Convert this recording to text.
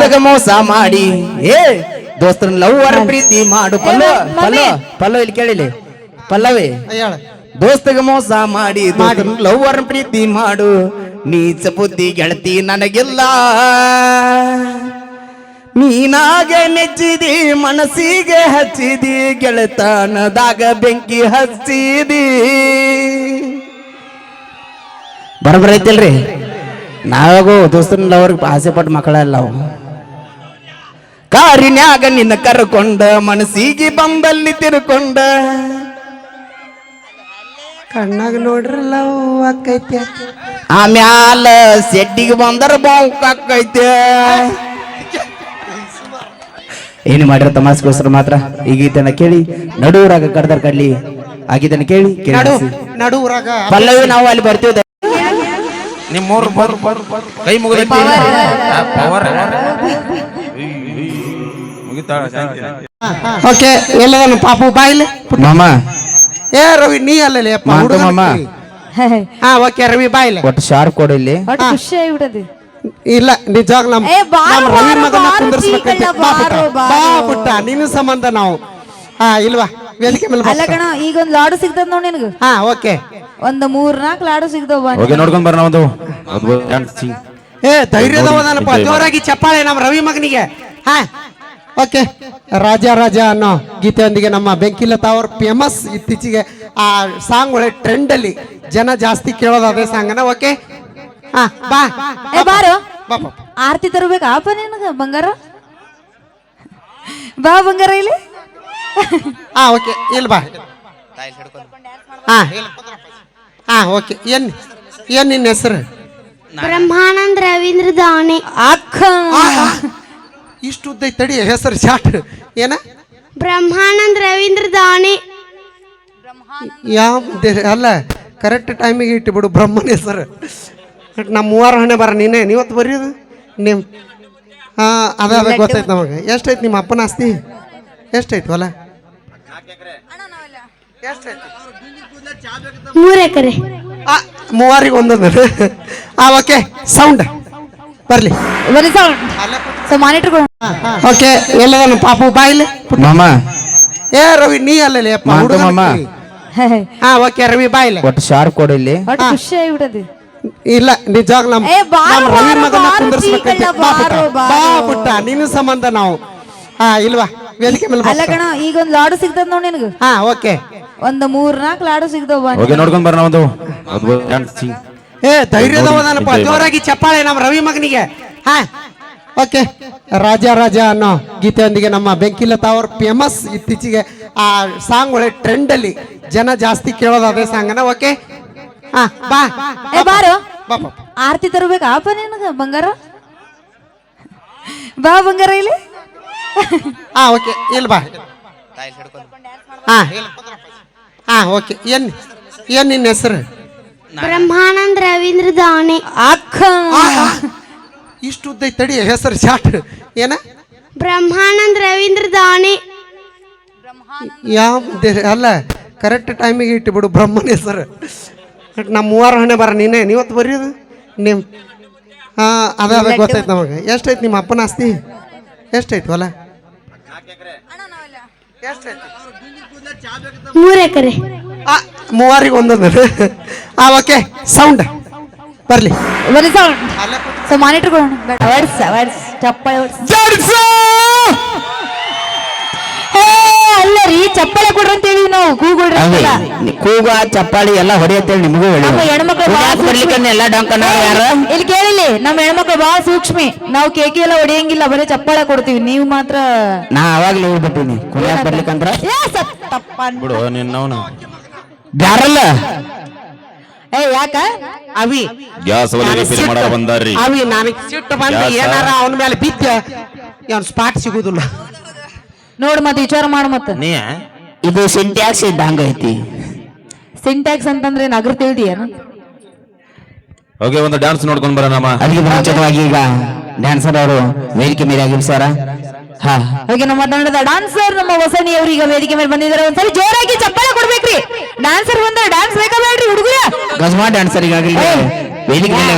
ದೋಸ್ತಗ ಮೋಸ ಮಾಡಿ. ಏ ದೋಸ್ತನ ಲವ್ವರ ಪ್ರೀತಿ ಮಾಡು. ಪಲ್ಲವ ಪಲ್ಲ ಪಲ್ಲವ ಇಲ್ಲಿ ಕೇಳಿಲಿ. ಪಲ್ಲವಿ ದೋಸ್ತಗ ಮೋಸ ಮಾಡಿ ಲವ್ವರ ಪ್ರೀತಿ ಮಾಡು. ನೀಚ ಬುದ್ಧಿ ಗೆಳತಿ ನನಗಿಲ್ಲ. ನೀನಾಗ ನೆಚ್ಚಿದಿ ಮನಸ್ಸಿಗೆ ಹಚ್ಚಿದಿ ಗೆಳತನದಾಗ ಬೆಂಕಿ ಹಚ್ಚಿದಿ. ಬರಬರೈತಿಲ್ರಿ ನಾವಾಗೂ ದೋಸ್ತನ ಅವ್ರಿಗೆ ಆಸೆ ಪಟ್ಟು ಮಕ್ಕಳಲ್ಲ ಅವು ಕಾರಿನ್ಯಾಗ ನಿನ್ನ ಕರ್ಕೊಂಡ ಮನಸ್ಸಿಗೆ ಬಂಬಲ್ಲಿ ತಿರ್ಕೊಂಡ. ಕಣ್ಣಾಗ ನೋಡ್ರಲ್ಲ ಅಕ್ಕೈತೆ ಆಮ್ಯಾಲ ಸೆಡ್ಡಿಗೆ ಬಂದರ ಅಕ್ಕೈತೆ ಏನು ಮಾಡಿರ ತಮಾಸ್ಗೋಸ್ಕರ ಮಾತ್ರ ಈ ಇದನ್ನ ಕೇಳಿ ನಡುವರಾಗ ಕಡ್ದರ್ ಕಡ್ಲಿ ಆಗಿದ್ದನ್ನ ಕೇಳಿ ನಡುವರಾಗ. ಪಲ್ಲವಿ ನಾವು ಅಲ್ಲಿ ಬರ್ತೀವಿ ನಿಮ್ಮೂರು ಬರ್ ಬರ್ ಬರ್ ಕೈ ಮುಗಿದ ಪವರ್. ಓಕೆ ಎಲ್ಲದನ್ನು ಪಾಪು ಬಾಯಿಲೆ ಮಾಮ. ಏ ರವಿ ನೀ ಅಲ್ಲಲ್ಲಿ ಅಪ್ಪ ಮಾತು ಹುಡುಗನ ಮಾಮ. ಕೈ. ಹಾ ಓಕೆ ರವಿ ಬಾಯಿಲೆ. ಒಟ್ಟು ಶಾರ್ಪ್ ಕೊಡು ಇಲ್ಲಿ. ಒಟ್ಟು ಖುಷಿ ಆಗ್ಬಿಟ್ಟది ಇಲ್ಲ ನಿಜವಾಗ ನಮ್ ಏ, ಬಾರೋ, ನಮ್ ರವಿ ಬಾರೋ, ಮಗನ ಬಾರೋ, ಕುಂದರ್ಸ್ಬೇಕಂತೆ ಚೀಕಣ್ಣ, ಬಾ ಪುಟ್ಟ, ಬಾರೋ, ಬಾ ಬಾರೋ. ಪುಟ್ಟ ನಿನ್ನ ಸಂಬಂಧ ನಾವು. ಹಾ ಇಲ್ವಾ? ವೇದಿಕೆ ಮೇಲೆ ಅಲ್ಲ ಕಣ ಈಗ ಒಂದು ಲಾಡು ಸಿಗ್ತದ ನೋಡಿ ನಿನಗ. ಹಾ ಓಕೆ. ಒಂದ್ ಮೂರ್ ನಾಲ್ಕು ಲಾಡು ಸಿಗ್ತಾವ ಬಾ ಹೋಗಿ ನೋಡ್ಕೊಂಡ್ ಬರೋಣ ಒಂದು. ಅದ್ಭುತ dance. ಏ ಧೈರ್ಯದವದನಪ್ಪ Enjoy ಜೋರಾಗಿ ಚಪ್ಪಾಳೆ ನಮ್ಮ ರವಿ ಮಗನಿಗೆ. ಹಾ. ಓಕೆ ರಾಜ ರಾಜ ಅನ್ನೋ ಗೀತೆಯೊಂದಿಗೆ ನಮ್ಮ ಬೆಂಕಿಲತಾ ಅವ್ರ ಫೇಮಸ್ ಇತ್ತೀಚೆಗೆ ಆ ಸಾಂಗ್ ಒಳ್ಳೆ ಟ್ರೆಂಡ್ ಅಲ್ಲಿ ಜನ ಜಾಸ್ತಿ ಕೇಳೋದು ಅದೇ ಸಾಂಗನ ಓಕೆ ಹಾ ಬಾ. ಏ ಬಾರೋ. ಬಾ ಬಾ. ತರಬೇಕಾ. ನಿನಗ ಬಂಗಾರ? ಬಾ ಬಂಗಾರ ಇಲ್ಲಿ. ಹಾ ಓಕೆ ಇಲ್ಲಿ ಬಾ. ಹಾ. ಹಾ ಓಕೆ ಏನ್ ಏನ್ ನಿನ್ನ ಹೆಸರು? ಬ್ರಹ್ಮಾನಂದ್ ರವೀಂದ್ರ ದಾವಣಿ ಅಕ್ಕ. ಇಷ್ಟು ಉದ್ದ ಐತ್ ತಡಿ ಹೆಸರು ಶಾಟ್ ಏನ? ಬ್ರಹ್ಮಾನಂದ್ ರವೀಂದ್ರ ದಾನಿ. ಯಾವ ಅಲ್ಲ ಕರೆಕ್ಟ್ ಟೈಮಿಗೆ ಇಟ್ಟು ಬಿಡು ಬ್ರಹ್ಮನ ಹೆಸರು. ನಮ್ಮ ಮೂವಾರ ಹಣೆ ಬರ ನೀನೇ ನೀವತ್ತು ಬರೆಯೋದು ನಿಮ್ ಹಾಂ ಅದ ಅದ ಗೊತ್ತೈತೆ ನಮಗೆ. ಎಷ್ಟೈತೆ ನಿಮ್ಮ ಅಪ್ಪನ ಆಸ್ತಿ? ಎಷ್ಟಾಯ್ತು ಹೊಲ ಮೂರು ಎಕರೆ. ಆ, ಮೂವಾರಿಗೆ ಒಂದೊಂದು ಆ ಓಕೆ ಸೌಂಡ್ ಬರಲಿ. ಸೊ ಮಾನಿಟರ್ ಓಕೆ ಎಲ್ಲದನ್ನು ಪಾಪು ಬಾಯಿಲೆ. ಮಾಮ. ಏ ರವಿ ನೀ ಅಲ್ಲಲ್ಲಿ ಅಪ್ಪ ಹುಡುಗನ ಮಾಮ. ಕೈ. ಹಾ ಓಕೆ ರವಿ ಬಾಯಿಲೆ. ಒಟ್ಟು ಶಾರ್ ಕೊಡು ಇಲ್ಲಿ. ಒಟ್ಟು ಖುಷಿ ಆಗಿಬಿಡದು ಇಲ್ಲ ನಿಜವಾಗ ನಮ್ ಏ, ಬಾರೋ, ನಮ್ ರವಿ ಬಾರೋ, ಮಗನ ಬಾರೋ, ಕುಂದರ್ಸ್ಬೇಕಂತೆ. ಚೀಕಣ್ಣ, ಬಾ ಪುಟ್ಟ, ಬಾರೋ, ಬಾ ಬಾರೋ. ಪುಟ್ಟ ನಿನ್ನ ಸಂಬಂಧ ನಾವು. ಹಾ ಇಲ್ವಾ? ವೇದಿಕೆ ಮೇಲೆ ಅಲ್ಲ ಕಣ ಈಗ ಒಂದ್ ಲಾಡು ಸಿಗ್ತದ ನೋಡಿ ನಿನಗೆ. ಹಾ ಓಕೆ. ಒಂದು ಮೂರ್ ನಾಲ್ಕು ಲಾಡು ಸಿಗ್ತಾವ ಬಾ ಹೋಗಿ ನೋಡ್ಕೊಂಡ್ ಬರೋಣ ಒಂದು. ಅದ್ಭುತ dance. ಏ ಧೈರ್ಯದವದನಪ್ಪ ಜೋರಾಗಿ ಚಪ್ಪಾಳೆ ನಮ್ಮ ರವಿ ಮಗನಿಗೆ. ಹಾ. ಓಕೆ ರಾಜ ರಾಜ ಅನ್ನೋ ಗೀತೆಯೊಂದಿಗೆ ನಮ್ಮ ಬೆಂಕಿಲತಾ ಅವ್ರ ಫೇಮಸ್ ಇತ್ತೀಚೆಗೆ ಆ ಸಾಂಗ್ ಒಳ್ಳೆ ಟ್ರೆಂಡ್ ಅಲ್ಲಿ ಜನ ಜಾಸ್ತಿ ಕೇಳೋದು ಅದೇ ಸಾಂಗನ ಓಕೆ? ಹಾ ಬಾ. ಏ ಬಾರೋ. ಬಾ ಬಾ. ಆರ್ತಿ ಅಪ್ಪ ನಿನಗ ಬಂಗಾರ? ಬಾ ಬಂಗಾರ ಇಲ್ಲಿ. ಹಾ ಓಕೆ ಇಲ್ಲಿ ಬಾ. ಹಾ ಹಾ ಓಕೆ. ಏನ್ ಏನ್ ನಿನ್ನ ಹೆಸರು? ಬ್ರಹ್ಮಾನಂದ್ ರವೀಂದ್ರ ದಾನೆ ಅಕ್ಕ. ಇಷ್ಟು ಉದ್ದ ಐತ್ ತಡಿ ಹೆಸರು ಚಾಟ್. ಏನ? ಬ್ರಹ್ಮಾನಂದ್ ರವೀಂದ್ರ ದಾನೆ ಯಾವ ದೇ- ಅಲ್ಲ ಕರೆಕ್ಟ್ ಟೈಮಿಗೆ ಇಟ್ಟು ಬಿಡು ಬ್ರಹ್ಮನ ಹೆಸರು. ನಮ್ಮ ಮೂವಾರ ಹಣೆ ಬರ ನೀನೆ ನೀವತ್ತು ಬರೆಯೋದು ನಿಮ್ ಹಾಂ ಅದ ಅದ ಗೊತ್ತೈತೆ ನಮಗೆ. ಎಷ್ಟೈತೆ ನಿಮ್ಮ ಅಪ್ಪನ ಆಸ್ತಿ? ಎಷ್ಟೈತೆ ಹೊಲ ಮೂರ್ ಎಕರೆ. ಆ, ಮೂವಾರಿಗೆ ಒಂದೊಂದು. ಆ ಓಕೆ ಸೌಂಡ್ ಬರಲಿ. ಬರೀ ಸೌಂಡ್ ಸೊ ಚಪ್ಪಳೆ ಅಲ್ಲ ರೀ ಚಪ್ಪಾಳೆ ಕೊಡ್ರಿ ಅಂತ ಹೇಳಿ ನಾವು. ಕೂಗೊಡ್ರಿ. ಕೂಗ ಚಪ್ಪಾಳಿ ಎಲ್ಲ ಹೊಡೆಯತ್ತೇಳಿ ನಿಮಗೂ ಹೇಳಿ. ನಮ್ಮ ಹೆಣ್ಮಕ್ಳು ಬಾಳ ಬರ್ಲಿಕ್ಕೆ ಎಲ್ಲ ಡಂಕ ಯಾರ? ಇಲ್ಲಿ ಕೇಳಿಲಿ ನಮ್ಮ ಹೆಣ್ಮಕ್ಳು ಬಾಳ ಸೂಕ್ಷ್ಮಿ. ನಾವು ಕೇಕಿ ಎಲ್ಲ ಹೊಡೆಯಂಗಿಲ್ಲ ಬರೀ ಚಪ್ಪಾಳೆ ಕೊಡ್ತೀವಿ. ನೀವು ಮಾತ್ರ ನಾ ಅವಾಗ್ಲೇ ಹೋಗ್ಬಿಟ್ಟಿನಿ ಕುಣಿಯಾಕ ಬರ್ಲಿಕ್ಕಂದ್ರ? ಬಿಡು ನಿನ್ನವನು. ಬ್ಯಾರಲ್ಲ? ಏ ಯಾಕ? ಅವಿ. ಗ್ಯಾಸ್ ಒಲೆ ರಿಪೇರಿ ಬಂದಾರ್ರಿ. ಅವಿ ನನಗೆ ಸಿಟ್ಟು ಬಂದು? ಏನಾರ ಅವನ ಮೇಲೆ ಬಿತ್ತ ಅವ್ನ ಸ್ಪಾಟ್ ಸಿಗುದಿಲ್ಲ. ನೋಡ್ ಮತ್ತೆ ವಿಚಾರ ಮಾಡು ಮತ್ತೆ ನೀ? ಇದು ಸಿಂಟ್ಯಾಕ್ಸ್ ಇದ್ದಂಗ ಐತಿ. ಸಿಂಟ್ಯಾಕ್ಸ್ ಅಂತಂದ್ರೆ ನಗರ ತಿಳಿದಿಯೇನು ಓಕೆ ಒಂದು ಡ್ಯಾನ್ಸ್ ನೋಡ್ಕೊಂಡ್ ಬರೋಣಮ್ಮ ಅದಕ್ಕೆ ಮುಂಚಿತವಾಗಿ ಈಗ ಡ್ಯಾನ್ಸರ್ ಅವರು ವೇದಿಕೆ ಮೇಲೆ ಆಗಿರ್ಸಾರ ಹಾ. ಹಾಗೆ ನಮ್ಮ ತಂಡದ ಡಾನ್ಸರ್ ನಮ್ಮ ವಸಣಿ ಈಗ ವೇದಿಕೆ ಮೇಲೆ ಬಂದಿದ್ದಾರೆ. ಒಂದ್ಸರಿ ಜೋರಾಗಿ ಚಪ್ಪಾಳೆ ಡಾನ್ಸರ್ ಬಂದ ಡಾನ್ಸ್ ಬೇಕಾ ಬೇಡ್ರಿ ಹುಡುಗರ? ಗಜಮಾ ಡ್ಯಾನ್ಸರ್ ಈಗಾಗಲೇ. ವೇದಿಕೆ ಮೇಲೆ